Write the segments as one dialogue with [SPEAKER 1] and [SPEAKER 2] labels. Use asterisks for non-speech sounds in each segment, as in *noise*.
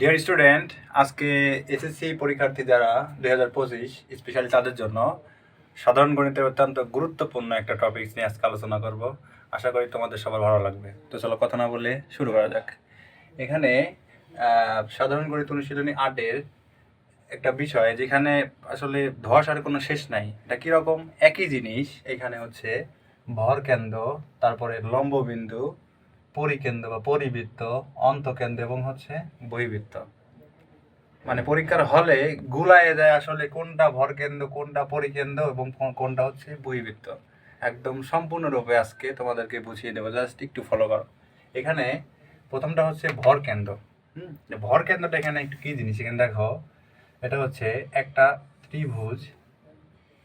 [SPEAKER 1] Dear student আজকে SSC পরীক্ষার্থী যারা দুই হাজার পঁচিশ স্পেশালি তাদের জন্য, সাধারণ গণিতের অত্যন্ত গুরুত্বপূর্ণ একটা টপিক নিয়ে আজকে আলোচনা করব। আশা করি তোমাদের সবার ভালো লাগবে। তো চলো কথা না বলে শুরু করা যাক। এখানে সাধারণ গণিত অনুশীলনী আটের একটা বিষয় যেখানে আসলে ধস আর কোনো শেষ নাই। এটা কীরকম? একই জিনিস। এখানে হচ্ছে ভর কেন্দ্র, তারপরে লম্ব বিন্দু পরিকেন্দ্র বা পরিবৃত্ত, অন্তকেন্দ্র এবং হচ্ছে বহিবৃত্ত। মানে পরীক্ষার হলে গুলায় যায় আসলে কোনটা ভর কেন্দ্র কোনটা পরিকেন্দ্র এবং কোনটা হচ্ছে বহিবৃত্ত। একদম সম্পূর্ণরূপে আজকে তোমাদেরকে বুঝিয়ে দেবো, জাস্ট একটু ফলো করো। এখানে প্রথমটা হচ্ছে ভর কেন্দ্র হুম ভর কেন্দ্রটা এখানে একটু কী জিনিস? এখানে দেখো, এটা হচ্ছে একটা ত্রিভুজ।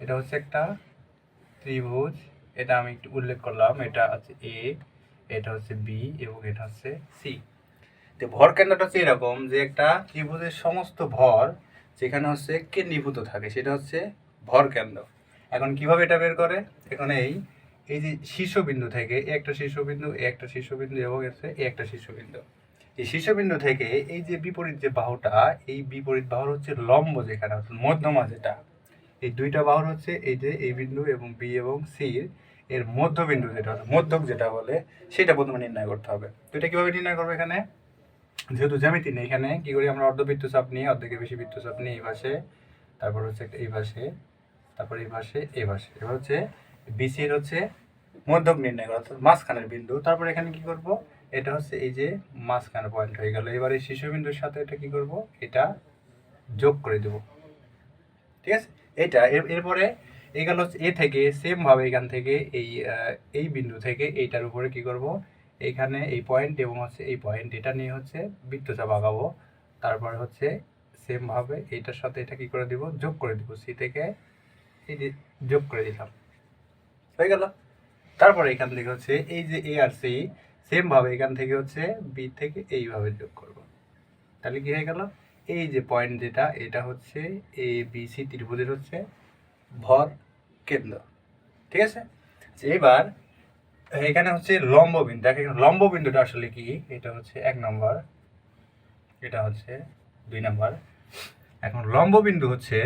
[SPEAKER 1] এটা হচ্ছে একটা ত্রিভুজ। এটা আমি একটু উল্লেখ করলাম, এটা আছে এ এটা হচ্ছে বি এবং এটা হচ্ছে সি তো ভর কেন্দ্রটা হচ্ছে এরকম যে একটা ত্রিভুজের সমস্ত ভর যেখানে হচ্ছে কেন্দ্রীভূত থাকে, সেটা হচ্ছে ভর কেন্দ্র। এখন কীভাবে এটা বের করে? এখানে এই এই যে শীর্ষবিন্দু থেকে এ একটা শীর্ষবিন্দু, এ একটা শীর্ষবিন্দু এবং হচ্ছে এ একটা শীর্ষবিন্দু। এই শীর্ষবিন্দু থেকে এই যে বিপরীত যে বাহুটা, এই বিপরীত বাহুর হচ্ছে লম্ব যেখানে মধ্যমা যেটা, এই দুইটা বাহুর হচ্ছে এই যে এই বিন্দু এবং বি এবং সির এর মধ্যবিন্দু যেটা মধ্যক যেটা বলে, সেটা প্রথমে নির্ণয় করতে হবে। তো এটা কীভাবে নির্ণয় করব এখানে? যেহেতু জ্যামিতি নেই এখানে, কি করি আমরা অর্ধবৃত্ত চাপ নিই, অর্ধেকের বেশি বৃত্ত চাপ নিই এই পাশে তারপর হচ্ছে একটা এই পাশে তারপর এই পাশে এই পাশে এবার হচ্ছে বিসির হচ্ছে মধ্যক নির্ণয় করা, অর্থাৎ মাঝখানের বিন্দু। তারপর এখানে কি করব? এটা হচ্ছে এই যে মাঝখানের পয়েন্ট হয়ে গেল। এবার এই শীর্ষবিন্দুর সাথে এটা কি করব? এটা যোগ করে দেব। ঠিক আছে? এটা এরপরে হচ্ছে এ থেকে সেম ভাবে এখান থেকে এই এই বিন্দু থেকে এইটার উপরে কি করব? এইখানে এই পয়েন্ট এবং হচ্ছে এই পয়েন্ট এটা নিয়ে হচ্ছে বৃত্তচাপ আঁকাবো। তারপরে হচ্ছে সেম ভাবে এইটার সাথে এটা কি করে দিব? যোগ করে দিব সি থেকে এই যে যোগ করে দিলাম। হয়ে গেল। তারপরে এখান থেকে হচ্ছে এই যে এ আর সি সেম ভাবে এখান থেকে হচ্ছে বি থেকে এইভাবে যোগ করব। তাহলে কি হয়ে গেল? এই যে পয়েন্ট যেটা, এটা হচ্ছে এ বি সি ত্রিভুজের হচ্ছে ভর কেন্দ্র। ঠিক আছে? আচ্ছা, এবার এখানে হচ্ছে লম্ব বিন্দু। দেখো এখানে লম্ব বিন্দুটা আসলে কি? এটা হচ্ছে এক নম্বর। এটা হচ্ছে দুই নম্বর। এখন লম্ব বিন্দু হচ্ছে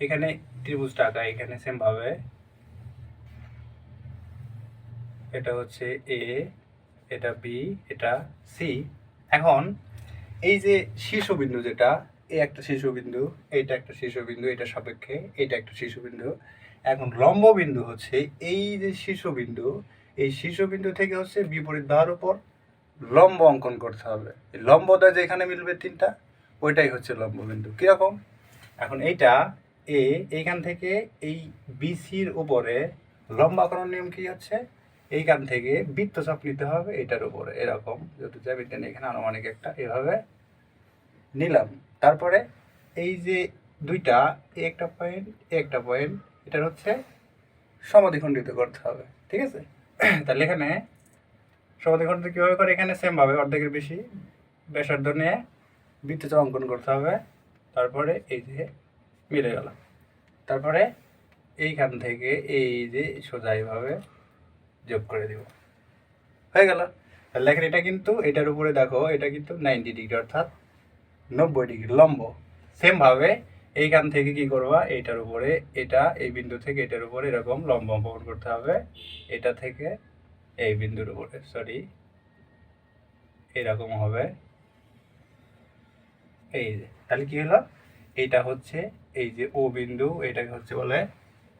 [SPEAKER 1] এখানে ত্রিভুজটা আঁকা এখানে সেম ভাবে। এটা হচ্ছে এ এটা বি এটা সি এখন এই যে শীর্ষবিন্দু যেটা এই একটা শীর্ষবিন্দু এইটা একটা শীর্ষবিন্দু এটা সাপেক্ষে এটা একটা শীর্ষবিন্দু এখন লম্ব বিন্দু হচ্ছে এই যে শীর্ষবিন্দু এই শীর্ষবিন্দু থেকে হচ্ছে বিপরীত বাহুর উপর লম্ব অঙ্কন করতে হবে। লম্বটা যেখানে মিলবে তিনটা ওইটাই হচ্ছে লম্ব বিন্দু কীরকম? এখন এইটা এ এইখান থেকে এই বিসির উপরে লম্বা করার নিয়ম কি হচ্ছে? এইখান থেকে বৃত্তচাপ নিতে হবে এটার উপরে। এরকম যেহেতু জ্যামিতি নেই, এখানে আনুমানিক একটা এভাবে নিলাম। তারপরে এই যে দুইটা একটা পয়েন্ট একটা পয়েন্ট এটার হচ্ছে সমাধিখণ্ডিত করতে হবে, ঠিক আছে? *clears throat* তাহলে এখানে সমাধিখণ্ডিত কীভাবে করে? এখানে সেম ভাবে, অর্ধেকের বেশি ব্যাসার্ধ নিয়ে বৃত্তচাপ অঙ্কন করতে হবে। তারপরে এই যে মিলে গেল। তারপরে এইখান থেকে এই যে সোজা এইভাবে যোগ করে দিব। হয়ে গেল। তাহলে দেখেন এটা কিন্তু, এটার উপরে দেখো, এটা কিন্তু নাইনটি ডিগ্রি অর্থাৎ নব্বই ডিগ্রি লম্ব। সেম ভাবে এইখান থেকে কি করবা? এইটার উপরে, এটা এই বিন্দু থেকে এটার উপরে এরকম লম্ব অঙ্কন করতে হবে। এটা থেকে এই বিন্দুর উপরে সরি এরকম হবে। এই যে, তাহলে কি হলো? এটা হচ্ছে এই যে ও বিন্দু, এটাকে হচ্ছে বলে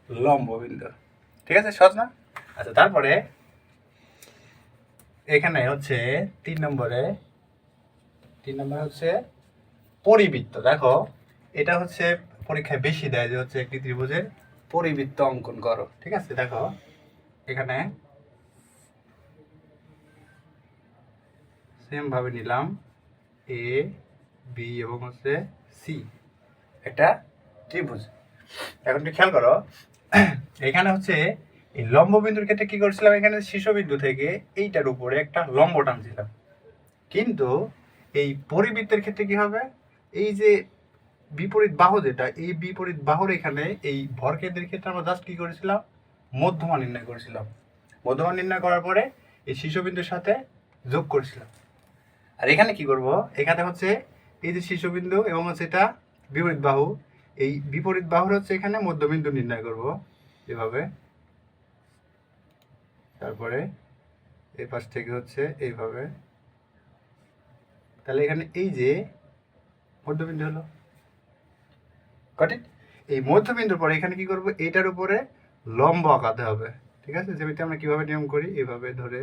[SPEAKER 1] লম্ব বিন্দু। ঠিক আছে, সহজ না? আচ্ছা তারপরে এখানে হচ্ছে তিন নম্বরে তিন নম্বরে হচ্ছে পরিবৃত্ত, দেখো, এটা হচ্ছে পরীক্ষায় বেশি দেয় যে হচ্ছে একটি ত্রিভুজের পরিবৃত্ত অঙ্কন করো, ঠিক আছে? দেখো, এখানে সেম ভাবে নিলাম এ বি এবং হচ্ছে সি একটা ত্রিভুজ। এখন একটু খেয়াল করো, এখানে হচ্ছে এই লম্ব বিন্দুর ক্ষেত্রে কি করছিলাম? এখানে শীর্ষবিন্দু থেকে এইটার উপরে একটা লম্ব টানছিলাম কিন্তু এই পরিবৃত্তের ক্ষেত্রে কি হবে? এই যে বিপরীত বাহু যেটা, এই বিপরীত বাহুর এখানে এই ভরকেন্দ্রের ক্ষেত্রে আমরা জাস্ট কি করেছিলাম? মধ্যমা নির্ণয় করেছিলাম। মধ্যমা নির্ণয় করার পরে এই শীর্ষবিন্দুর সাথে যোগ করেছিলাম। আর এখানে কি করব? এখানে হচ্ছে এই যে শীর্ষবিন্দু এবং হচ্ছে এটা বিপরীত বাহু, এই বিপরীত বাহুর হচ্ছে এখানে মধ্যবিন্দু নির্ণয় করব এভাবে। তারপরে এই পাশ থেকে হচ্ছে এইভাবে। তাহলে এখানে এই যে মধ্যবিন্দু হলো। কঠিন এই মধ্যবিন্দুর পরে এখানে কি করব? এইটার উপরে লম্ব আঁকাতে হবে। ঠিক আছে? যেমনি আমরা কীভাবে নিয়ম করি? এভাবে ধরে,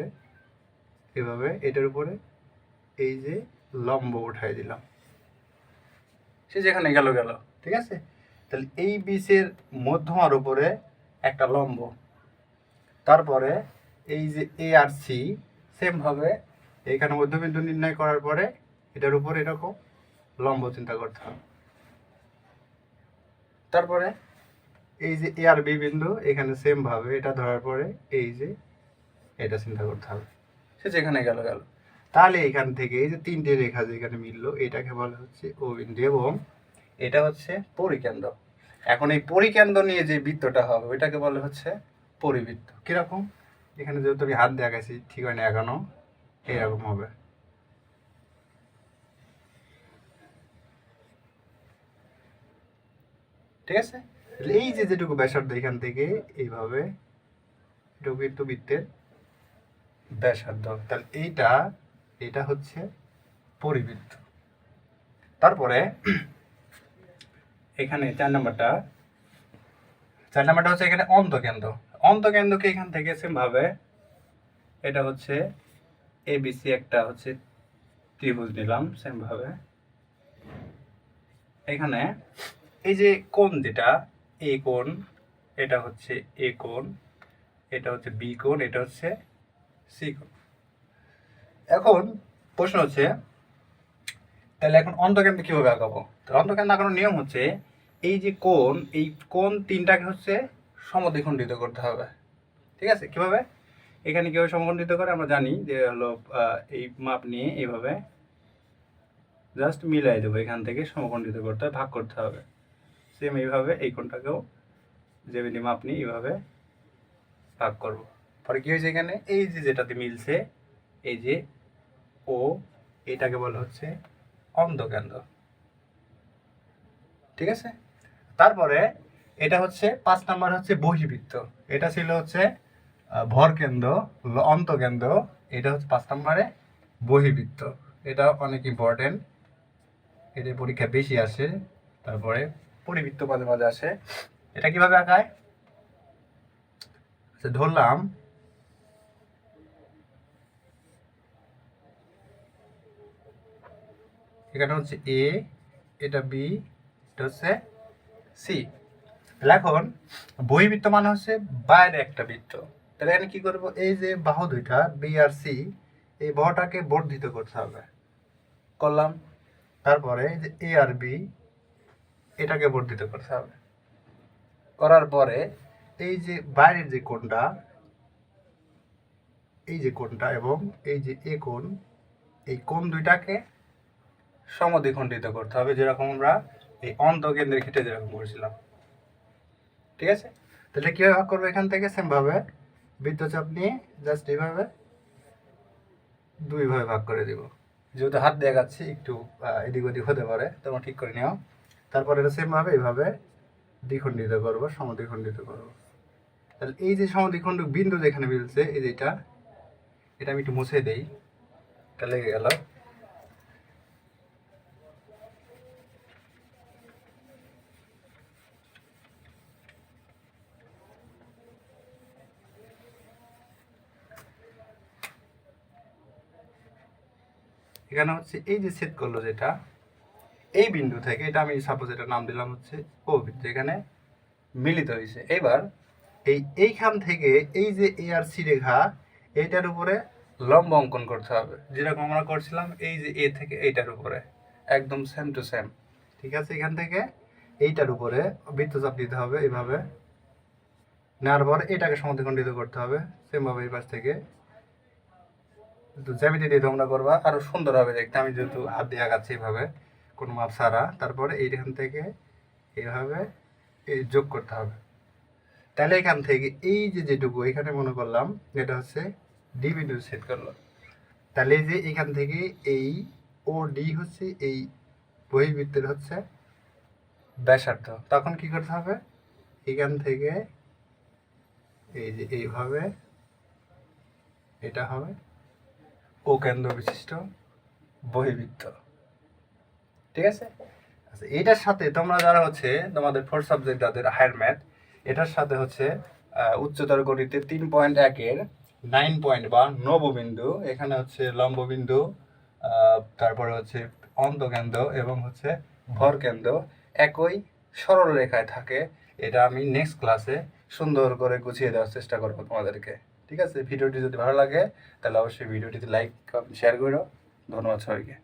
[SPEAKER 1] এভাবে এটার উপরে এই যে লম্ব উঠাই দিলাম। সে যেখানে গেল গেল। ঠিক আছে? তাহলে এই বিচের মধ্যমার উপরে একটা লম্ব। তারপরে এই যে এ আর সি সেমভাবে এখানে মধ্যবিন্দু নির্ণয় করার পরে এটার উপরে এরকম লম্ব চিন্তা করতে হবে। তারপরে? এই যে এ আর বি বিন্দু এখানে সেম ভাবে এটা ধরার পরে এই যে এটা চিন্তা করতে হবে। সে যেখানে গেল গেল। তাহলে এখান থেকে এই যে তিনটে রেখা যেখানে মিললো এটাকে বলা হচ্ছে ও বিন্দু এবং এটা হচ্ছে পরিকেন্দ্র। এখন এই পরিকেন্দ্র নিয়ে যে বৃত্তটা হবে ওইটাকে বলা হচ্ছে পরিবৃত্ত। কীরকম? এখানে যেহেতু আমি হাত দেখাইছি ঠিক হয় না এখনও? এরকম হবে। ঠিক আছে? তাহলে এই যে যেটুকু ব্যাসার্ধ এখান থেকে, এইভাবে এটুকু কিন্তু বৃত্তের ব্যাসার্ধ। তাহলে এইটা এটা হচ্ছে পরিবৃত্ত। তারপরে এখানে চার নাম্বারটা চার নাম্বারটা হচ্ছে এখানে অন্তকেন্দ্র। অন্তকেন্দ্রকে এখান থেকে সেম ভাবে এটা হচ্ছে এ এবিসি একটা হচ্ছে ত্রিভুজ নিলাম সেম ভাবে এখানে এই যে কোণ যেটা, এ কোণ, এটা হচ্ছে এ কোণ, এটা হচ্ছে বি কোণ, এটা হচ্ছে সি কোণ। এখন প্রশ্ন হচ্ছে, তাহলে এখন অন্তকেন্দ্র কীভাবে আঁকাবো তো অন্তকেন্দ্র আঁকানোর নিয়ম হচ্ছে, এই যে কোণ, এই কোণ তিনটাকে হচ্ছে সমদ্বিখণ্ডিত করতে হবে। ঠিক আছে? কীভাবে? এখানে কীভাবে সমখণ্ডিত করে? আমরা জানি যে হলো এই মাপ নিয়ে এইভাবে জাস্ট মিলাই দেবো। এখান থেকে সমখণ্ডিত করতে হবে ভাগ করতে হবে। সেম এইভাবে এই কোণটাকেও যেমনি মাপ নিয়ে এইভাবে ভাগ করব। পরে কি হয়েছে এখানে? এই যে যেটাতে মিলছে, এই যে ও এটাকে বলা হচ্ছে অন্ধকেন্দ্র। ঠিক আছে? তারপরে এটা হচ্ছে পাঁচ নাম্বার হচ্ছে বহির্বৃত্ত এটা ছিল হচ্ছে ভরকেন্দ্র অন্তকেন্দ্র। এটা হচ্ছে পাঁচ নাম্বারে বহির্বৃত্ত এটা অনেক ইম্পর্টেন্ট এদের পরীক্ষা বেশি আসে, তারপরে পরিবৃত্ত মাঝে মাঝে আসে। এটা কীভাবে আঁকায়? আচ্ছা ধরলাম। এখানে হচ্ছে এ এটা বি এটা হচ্ছে সি এখন বহিবৃত্ত মানে হচ্ছে বাইরে একটা বৃত্ত। তাহলে এখানে কি করব? এই যে বাহু দুইটা বি আর সি এই বাহুটাকে বর্ধিত করতে হবে। করলাম। তারপরে এই যে এ আর বি এটাকে বর্ধিত করতে হবে করার পরে এই যে বাইরের যে কোণটা, এই যে কোণটা এবং এই যে এ কোণ, এই কোণ দুইটাকে সমদ্বিখণ্ডিত করতে হবে যেরকম আমরা এই অন্তকেন্দ্রের ক্ষেত্রে যেরকম করেছিলাম। ঠিক আছে? তাহলে কীভাবে ভাগ করব এখান থেকে? সেমভাবে বৃত্তচাপ নিয়ে জাস্ট এইভাবে দুইভাবে ভাগ করে দিব। যেহেতু হাত দেখাচ্ছি, একটু এদিক ওদিক হতে পারে তোমরা ঠিক করে নিও তারপর এটা সেম ভাবে এইভাবে দ্বিখণ্ডিত করব, সমদ্বিখণ্ডিত করব। তাহলে এই যে সমদ্বিখণ্ড বিন্দু যেখানে মিলছে, এই যে এটা এটা আমি একটু মুছে দেই। এটা লেগে গেল। এখানে হচ্ছে এই যে ছেদ করল যেটা এই বিন্দু থেকে, এটা আমি সাপোজ এটা নাম দিলাম হচ্ছে ও বিন্দু এখানে মিলিত হয়েছে। এবার এই এইখান থেকে এই যে এ আর সি রেখা, এইটার উপরে লম্ব অঙ্কন করতে হবে। যেরকম আমরা করছিলাম, এই যে এ থেকে এইটার উপরে, একদম সেম টু সেম ঠিক আছে? এখান থেকে এইটার উপরে বৃত্তচাপ দিতে হবে এইভাবে নেওয়ার পর এটাকে সমদ্বিখণ্ডিত করতে হবে সেমভাবে এই পাশ থেকে। জ্যামিতি দিয়ে তোমরা করবা, আরও সুন্দর হবে দেখতে, আমি যেহেতু হাত দিয়ে আঁকাচ্ছি এইভাবে কোনো মাপ ছাড়া, তারপরে এইখান থেকে এইভাবে এই যোগ করতে হবে। তাহলে এখান থেকে এই যে যেটুকু এখানে মনে করলাম, এটা হচ্ছে ডি বিন্দু সেট করল।
[SPEAKER 2] তাহলে যে এখান থেকে এই ও ডি হচ্ছে এই বহির্বৃত্তের হচ্ছে ব্যাসার্ধ। তখন কি করতে হবে? এখান থেকে এই যে এইভাবে এটা হবে ও কেন্দ্র বিশিষ্ট বহির্বৃত্ত ঠিক আছে? আচ্ছা এটার সাথে তোমরা যারা হচ্ছে তোমাদের ফোর্থ সাবজেক্ট যাদের হায়ার ম্যাথ এটার সাথে হচ্ছে উচ্চতর গণিতে তিন পয়েন্ট একের নাইন পয়েন্ট বা নববিন্দু, এখানে হচ্ছে লম্ববিন্দু তারপরে হচ্ছে অন্তকেন্দ্র এবং হচ্ছে ভরকেন্দ্র একই সরল রেখায় থাকে। এটা আমি নেক্সট ক্লাসে সুন্দর করে গুছিয়ে দেওয়ার চেষ্টা করব তোমাদেরকে। ঠিক আছে? ভিডিওটি যদি ভালো লাগে, তাহলে অবশ্যই ভিডিওটিতে লাইক শেয়ার করো ধন্যবাদ সবাইকে।